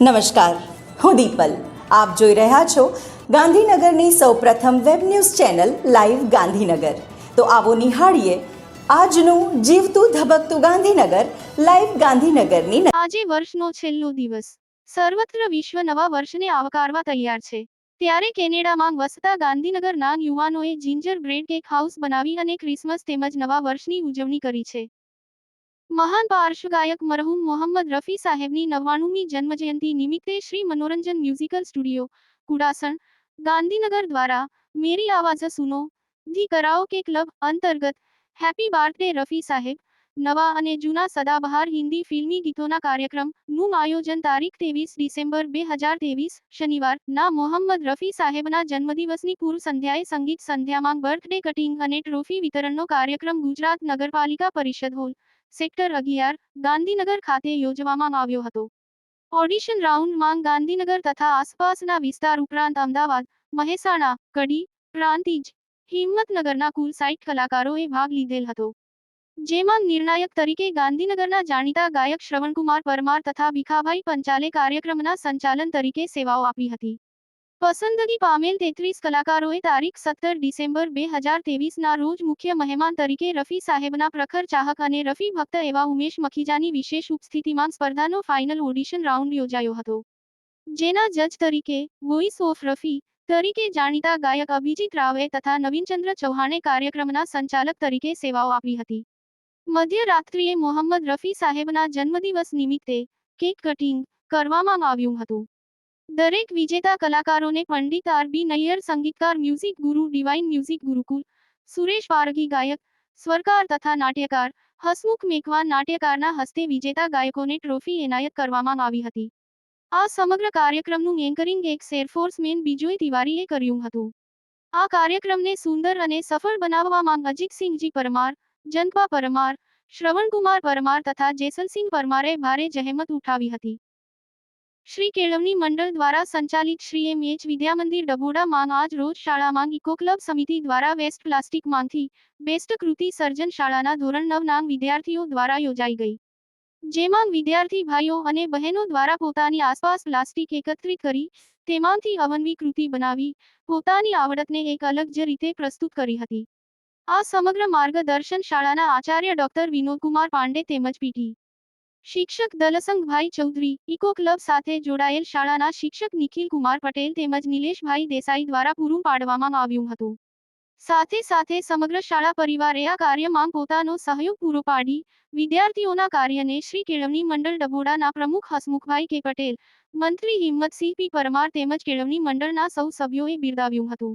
નમસ્કાર. હું દીપલ. આપ જોઈ રહ્યા છો ગાંધીનગરની સૌપ્રથમ web news channel live Gandhinagar. તો આવો નિહાળીએ આજનું જીવતું ધબકતું ગાંધીનગર લાઈવ ગાંધીનગરની આજે વર્ષનો છેલ્લો દિવસ. સર્વત્ર વિશ્વ નવા વર્ષને આવકારવા તૈયાર છે. ત્યારે કેનેડામાં વસતા ગાંધીનગરના યુવાનોએ જિંજર બ્રેડ કેક હાઉસ બનાવી અને ક્રિસમસ તેમજ નવા વર્ષની ઉજવણી કરી છે. મહાન પાર્શ્વગાયક મરહુમ મોહમ્મદ રફી સાહેબની નવ્વાણુમી જન્મજયંતિ નિમિત્તે શ્રી મનોરંજન મ્યુઝિકલ સ્ટુડિયો કુડાસણ ગાંધીનગર દ્વારા Meri Awaz Suno the karaoke club અંતર્ગત હેપી બાર્થડે રફી સાહેબ નવા અને જૂના સદાબહાર હિન્દી ફિલ્મી ગીતોના કાર્યક્રમ નું આયોજન તારીખ ત્રેવીસ ડિસેમ્બર બે હજાર ત્રેવીસ શનિવાર ના મોહમ્મદ રફી સાહેબના જન્મદિવસની પૂર્વ સંધ્યાએ સંગીત સંધ્યામાં બર્થડે કટિંગ અને ટ્રોફી વિતરણનો કાર્યક્રમ ગુજરાત નગરપાલિકા પરિષદ હોલ સેક્ટર અગિયાર, ગાંધીનગર ખાતે યોજવામાં આવ્યો હતો. ઓડિશન રાઉન્ડમાં ગાંધીનગર તથા આસપાસના વિસ્તાર ઉપરાંત અમદાવાદ, મહેસાણા, કડી, પ્રાંતિજ, હિંમતનગરના કુલ સાઈઠ કલાકારોએ ભાગ લીધેલ હતો. જેમાં નિર્ણાયક તરીકે ગાંધીનગરના જાણીતા ગાયક શ્રવણકુમાર પરમાર તથા ભીખાભાઈ પંચાલે કાર્યક્રમના સંચાલન તરીકે સેવાઓ આપી હતી. પસંદગી પામેલ તેત્રીસ કલાકારોએ તારીખ સત્તર ડિસેમ્બર બે હજાર તેવીસના રોજ મુખ્ય મહેમાન તરીકે રફી સાહેબના પ્રખર ચાહક અને રફી ભક્ત એવા ઉમેશ મખીજાની વિશેષ ઉપસ્થિતિમાં સ્પર્ધાનો ફાઇનલ ઓડિશન રાઉન્ડ યોજાયો હતો. જેના જજ તરીકે વોઇસ ઓફ રફી તરીકે જાણીતા ગાયક અભિજીત રાવે તથા નવીનચંદ્ર ચૌહાણે કાર્યક્રમના સંચાલક તરીકે સેવાઓ આપી હતી. મધ્યરાત્રિએ મોહમ્મદ રફી સાહેબના જન્મદિવસ નિમિત્તે કેક કટિંગ કરવામાં આવ્યું હતું. દરેક વિજેતા કલાકારોને પંડિત આરબી નૈયર, સંગીતકાર music guru divine music Gurukul, Suresh Pargi ગાયક, સ્વરકાર તથા નાટ્યકાર, હસમુખ મેકવાન નાટ્યકારના હસ્તે વિજેતા ગાયકોને ટ્રોફી એનાયત કરવામાં આવી હતી. આ સમગ્ર કાર્યક્રમનું એન્કરિંગ એક સેરફોર્સમેન બિજોય તિવારીએ કર્યું હતું. આ કાર્યક્રમને સુંદર અને સફળ બનાવવામાં અજીતસિંહજી પરમાર જનપા પરમાર, શ્રવણકુમાર પરમાર તથા જેસલસિંહ પરમારે ભારે જહેમત ઉઠાવી હતી. શ્રી કેળવણી મંડળ દ્વારા સંચાલિત શ્રી એમ. એચ. વિદ્યામંદિર ડભોડા માંગ આજ રોજ શાળામાં ઇકો ક્લબ સમિતિ દ્વારા વેસ્ટ પ્લાસ્ટિકમાંથી બેસ્ટ કૃતિ સર્જન શાળાના ધોરણ નવ નામ વિદ્યાર્થીઓ દ્વારા યોજાઈ ગઈ. જેમાં વિદ્યાર્થી ભાઈઓ અને બહેનો દ્વારા પોતાની આસપાસ પ્લાસ્ટિક એકત્રિત કરી તેમાંથી અવનવી કૃતિ બનાવી, પોતાની આવડતને એક અલગ જ રીતે પ્રસ્તુત કરી હતી. આ સમગ્ર માર્ગદર્શન શાળાના આચાર્ય ડોક્ટર વિનોદકુમાર પાંડે તેમજ પીટી શિક્ષક દલસંગભાઈ ચૌધરી, ઇકો ક્લબ સાથે જોડાયેલ શાળાના શિક્ષક નિખિલ કુમાર પટેલ તેમજ નિલેશભાઈ દેસાઈ દ્વારા પૂરું પાડવામાં આવ્યું હતું. સાથે સાથે સમગ્ર શાળા પરિવારે આ કાર્યમાં પોતાનો સહયોગ પૂરો પાડી. વિદ્યાર્થીઓના કાર્યને શ્રી કેળવણી મંડળ ડભોડાના પ્રમુખ હસમુખભાઈ કે પટેલ, મંત્રી હિંમતસિંહ પી પરમાર તેમજ કેળવણી મંડળના સૌ સભ્યોએ બિરદાવ્યું હતું.